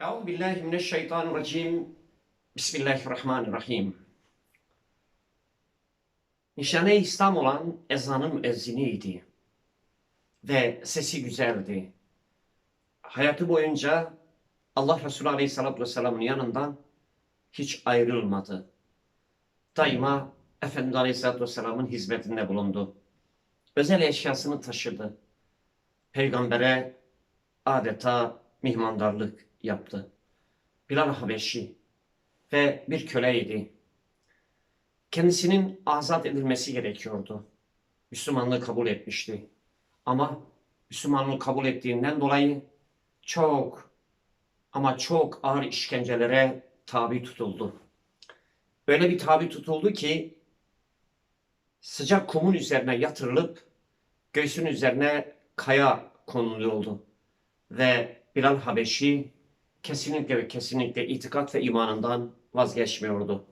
Euzu billahi mineşşeytanirracim. Bismillahirrahmanirrahim. Nişane İslam olan ezanın müezziniydi. Ve sesi güzeldi. Hayatı boyunca Allah Resulü Aleyhisselatü Vesselam'ın yanından hiç ayrılmadı. Daima Efendimiz Aleyhisselatü Vesselam'ın hizmetinde bulundu. Özel eşyasını taşıdı. Peygambere adeta mihmandarlık yaptı. Bilal Habeşi ve bir köleydi. Kendisinin azat edilmesi gerekiyordu. Müslümanlığı kabul etmişti. Ama Müslümanlığı kabul ettiğinden dolayı çok ama çok ağır işkencelere tabi tutuldu. Öyle bir tabi tutuldu ki sıcak kumun üzerine yatırılıp göğsün üzerine kaya konuluyordu. Ve Bilal Habeşi kesinlikle ve kesinlikle itikat ve imanından vazgeçmiyordu.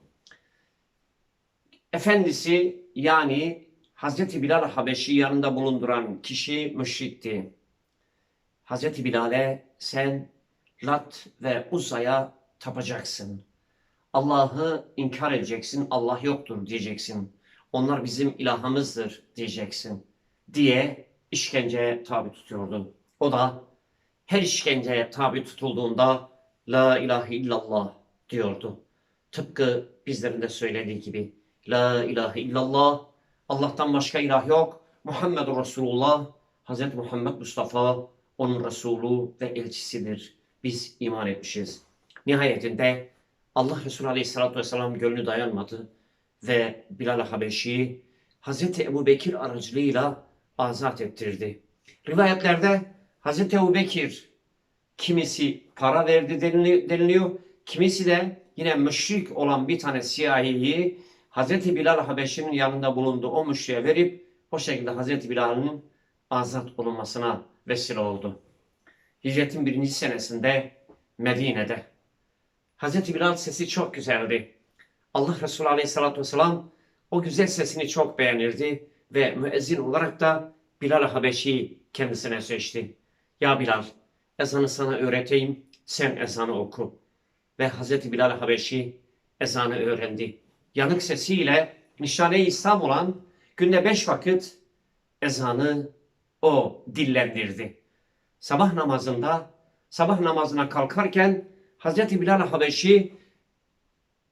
Efendisi yani Hazreti Bilal Habeşi yanında bulunduran kişi müşrikti. Hazreti Bilal'e sen Lat ve Uza'ya tapacaksın. Allah'ı inkar edeceksin, Allah yoktur diyeceksin. Onlar bizim ilahımızdır diyeceksin diye işkenceye tabi tutuyordu. O da her işkenceye tabi tutulduğunda La ilahe illallah diyordu. Tıpkı bizlerin de söylediği gibi La ilahe illallah Allah'tan başka ilah yok. Muhammed Resulullah Hz. Muhammed Mustafa onun Resulü ve elçisidir. Biz iman etmişiz. Nihayetinde Allah Resulü Aleyhisselatü Vesselam gönlü dayanmadı ve Bilal Habeşi'yi Hz. Ebu Bekir aracılığıyla azat ettirdi. Rivayetlerde Hz. Ebu kimisi para verdi denili- deniliyor. Kimisi de yine müşrik olan bir tane siyahiyi Hz. Bilal Habeşi'nin yanında bulundu. O müşriye verip o şekilde Hz. Bilal'ın azat olunmasına vesile oldu. Hicretin birinci senesinde Medine'de. Hz. Bilal sesi çok güzeldi. Allah Resulü Aleyhisselatü Vesselam o güzel sesini çok beğenirdi ve müezzin olarak da Bilal Habeşi kendisine seçti. Ya Bilal, ezanı sana öğreteyim, sen ezanı oku. Ve Hazreti Bilal Habeşi ezanı öğrendi. Yanık sesiyle nişane-i İslam olan günde beş vakit ezanı o dillendirdi. Sabah namazında, sabah namazına kalkarken Hazreti Bilal Habeşi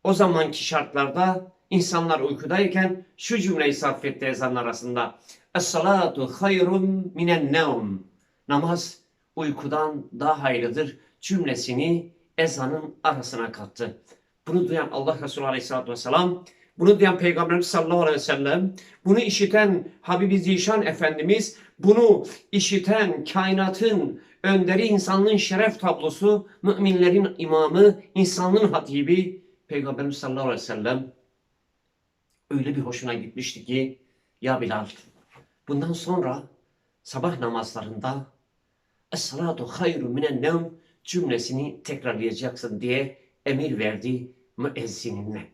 o zamanki şartlarda insanlar uykudayken şu cümleyi sarf etti ezan arasında. Es-salatu hayrun minen nevm. Namaz uykudan daha hayırlıdır cümlesini ezanın arasına kattı. Bunu duyan Allah Resulü Aleyhisselatü Vesselam, bunu duyan Peygamberimiz sallallahu aleyhi ve sellem, bunu işiten Habibi Zişan Efendimiz, bunu işiten kainatın önderi insanlığın şeref tablosu, müminlerin imamı, insanlığın hatibi Peygamberimiz sallallahu aleyhi ve sellem öyle bir hoşuna gitmişti ki ya Bilal bundan sonra sabah namazlarında Es-salatu hayru minen nevm cümlesini tekrarlayacaksın diye emir verdi müezzinine.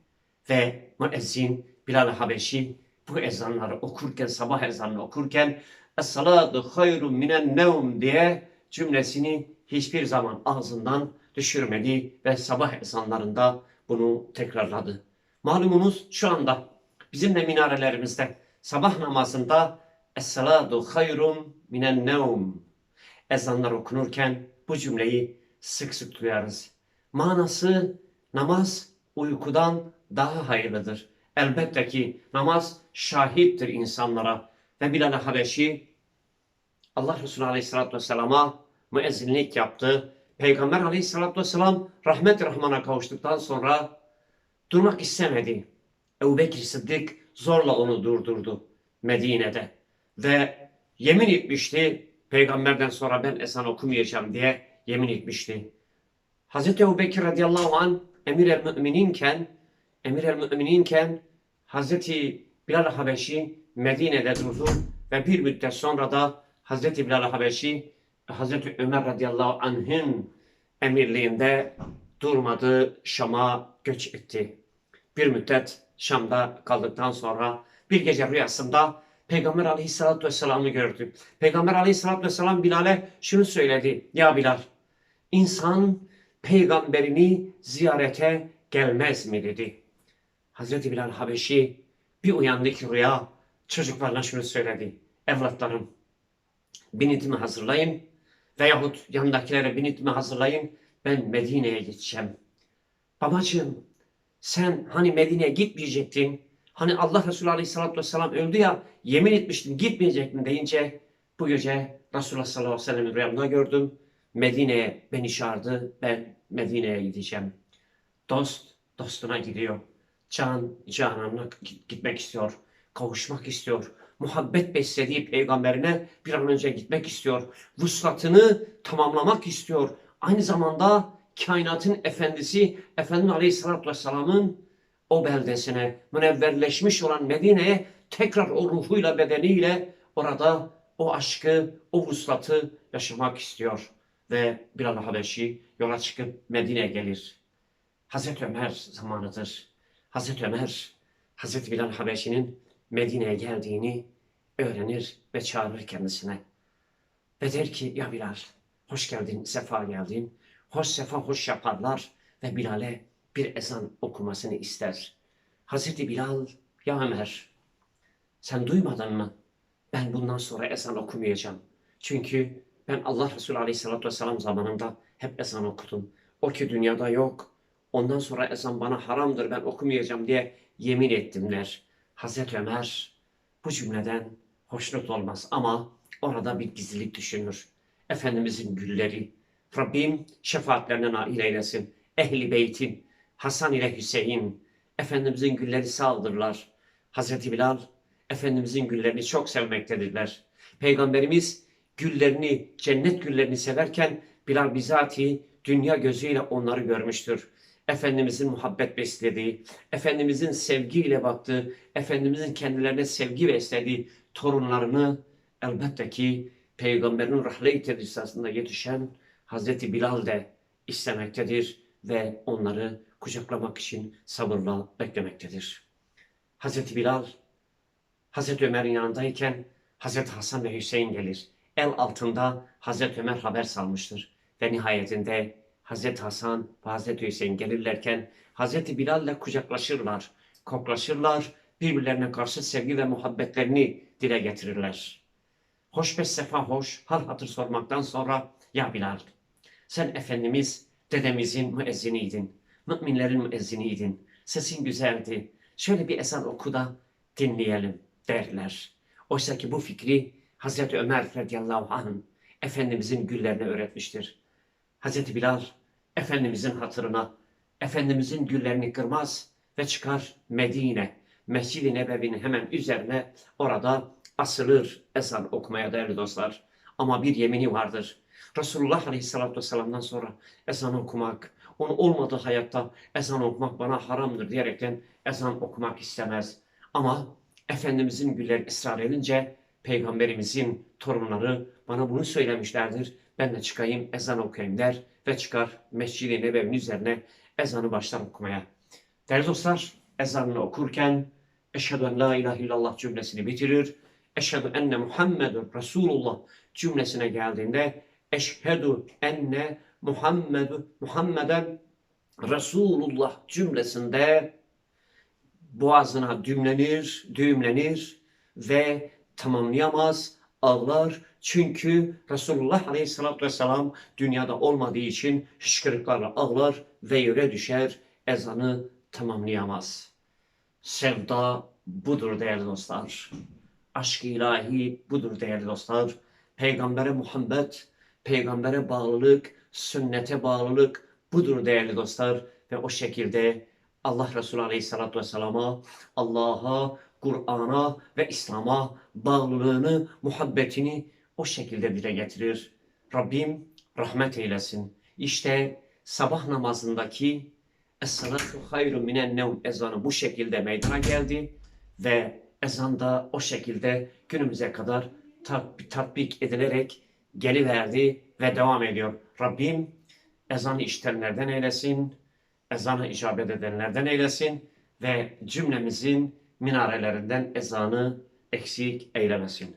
Ve müezzin Bilal Habeşi bu ezanları okurken, sabah ezanını okurken Es-salatu hayru minen nevm diye cümlesini hiçbir zaman ağzından düşürmedi ve sabah ezanlarında bunu tekrarladı. Malumunuz şu anda bizim de minarelerimizde sabah namazında Es-salatu hayrun minen nevm ezanlar okunurken bu cümleyi sık sık duyarız. Manası namaz uykudan daha hayırlıdır. Elbette ki namaz şahittir insanlara. Ve Bilal Habeşi Allah Resulü Aleyhisselatü Vesselam'a müezzinlik yaptı. Peygamber Aleyhisselatü Vesselam rahmet rahmana kavuştuktan sonra durmak istemedi. Ebu Bekir Sıddık zorla onu durdurdu Medine'de. Ve yemin etmişti peygamberden sonra ben ezan okumayacağım diye yemin etmişti. Hazreti Ebu Bekir radıyallahu an emir el mümininken emir el mümininken Hazreti Bilal Habeşi Medine'de durdu ve bir müddet sonra da Hazreti Bilal Habeşi Hazreti Ömer radıyallahu anh'ın emirliğinde durmadı Şam'a göç etti. Bir müddet Şam'da kaldıktan sonra bir gece rüyasında Peygamber aleyhissalatü vesselam'ı gördü. Peygamber aleyhissalatü vesselam Bilal'e şunu söyledi. Ya Bilal, insan peygamberini ziyarete gelmez mi dedi. Hazreti Bilal Habeşi bir uyandı ki rüya çocuklarına şunu söyledi. Evlatlarım binitimi hazırlayın veyahut yanındakilere binitimi hazırlayın ben Medine'ye gideceğim. Babacığım sen hani Medine'ye gitmeyecektin. Hani Allah Resulü Aleyhisselatü Vesselam öldü ya yemin etmiştin gitmeyecektin deyince bu gece Resulullah sallallahu aleyhi ve sellem'i gördüm. Medine'ye beni çağırdı. Ben Medine'ye gideceğim. Dost dostuna gidiyor. Can cananına gitmek istiyor. Kavuşmak istiyor. Muhabbet beslediği peygamberine bir an önce gitmek istiyor. Vuslatını tamamlamak istiyor. Aynı zamanda kainatın efendisi Efendimiz Aleyhisselatü Vesselam'ın o beldesine, münevverleşmiş olan Medine'ye tekrar o ruhuyla, bedeniyle orada o aşkı, o vuslatı yaşamak istiyor. Ve Bilal Habeşi yola çıkıp Medine'ye gelir. Hazreti Ömer zamanıdır. Hazreti Ömer, Hazreti Bilal Habeşi'nin Medine'ye geldiğini öğrenir ve çağırır kendisine. Ve der ki ya Bilal hoş geldin, sefa geldin. Hoş sefa hoş yaparlar ve Bilal'e bir ezan okumasını ister. Hazreti Bilal ya Ömer sen duymadın mı? Ben bundan sonra ezan okumayacağım. Çünkü ben Allah Resulü Aleyhisselatü Vesselam zamanında hep ezan okudum. O ki dünyada yok. Ondan sonra ezan bana haramdır ben okumayacağım diye yemin ettim der. Hazreti Ömer bu cümleden hoşnut olmaz ama orada bir gizlilik düşünür. Efendimizin gülleri, Rabbim şefaatlerine nail eylesin. Ehli beytin, Hasan ile Hüseyin, Efendimizin gülleri sağdırlar. Hazreti Bilal, Efendimizin güllerini çok sevmektedirler. Peygamberimiz güllerini, cennet güllerini severken Bilal bizatihi dünya gözüyle onları görmüştür. Efendimizin muhabbet beslediği, Efendimizin sevgiyle baktığı, Efendimizin kendilerine sevgi beslediği torunlarını elbette ki Peygamberin rahle-i yetişen Hazreti Bilal de istemektedir ve onları kucaklamak için sabırla beklemektedir. Hazreti Bilal, Hazreti Ömer'in yanındayken Hazreti Hasan ve Hüseyin gelir. El altında Hazreti Ömer haber salmıştır. Ve nihayetinde Hazreti Hasan ve Hazreti Hüseyin gelirlerken Hazreti Bilal ile kucaklaşırlar, koklaşırlar, birbirlerine karşı sevgi ve muhabbetlerini dile getirirler. Hoş beş sefa hoş, hal hatır sormaktan sonra ya Bilal, sen Efendimiz, dedemizin müezziniydin, müminlerin müezziniydin, sesin güzeldi, şöyle bir ezan oku da dinleyelim derler. Oysa ki bu fikri Hazreti Ömer radıyallahu anh Efendimizin güllerine öğretmiştir. Hazreti Bilal Efendimizin hatırına Efendimizin güllerini kırmaz ve çıkar Medine, Mescid-i Nebevi'nin hemen üzerine orada asılır ezan okumaya değerli dostlar. Ama bir yemini vardır. Resulullah Aleyhisselatü Vesselam'dan sonra ezan okumak, onun olmadığı hayatta ezan okumak bana haramdır diyerekten ezan okumak istemez. Ama Efendimizin gülleri ısrar edince Peygamberimizin torunları bana bunu söylemişlerdir. Ben de çıkayım ezan okuyayım der ve çıkar Mescid-i Nebevi'nin üzerine ezanı başlar okumaya. Değerli dostlar ezanını okurken Eşhedü en la ilahe illallah cümlesini bitirir. Eşhedü enne Muhammedun Resulullah cümlesine geldiğinde Eşhedü enne Muhammedu Muhammeden Resulullah cümlesinde boğazına düğümlenir, düğümlenir ve tamamlayamaz, ağlar. Çünkü Resulullah Aleyhisselatü Vesselam dünyada olmadığı için hışkırıklarla ağlar ve yere düşer, ezanı tamamlayamaz. Sevda budur değerli dostlar. Aşk-ı ilahi budur değerli dostlar. Peygambere Muhammed, peygambere bağlılık, sünnete bağlılık budur değerli dostlar. Ve o şekilde Allah Resulü Aleyhisselatü Vesselam'a, Allah'a, Kur'an'a ve İslam'a bağlılığını, muhabbetini o şekilde dile getirir. Rabbim rahmet eylesin. İşte sabah namazındaki Es-salatu hayru minen nevm ezanı bu şekilde meydana geldi ve ezan da o şekilde günümüze kadar tat- tatbik edilerek geliverdi ve devam ediyor. Rabbim ezanı işitenlerden eylesin, ezanı icabet edenlerden eylesin ve cümlemizin minarelerinden ezanı eksik eylemesin.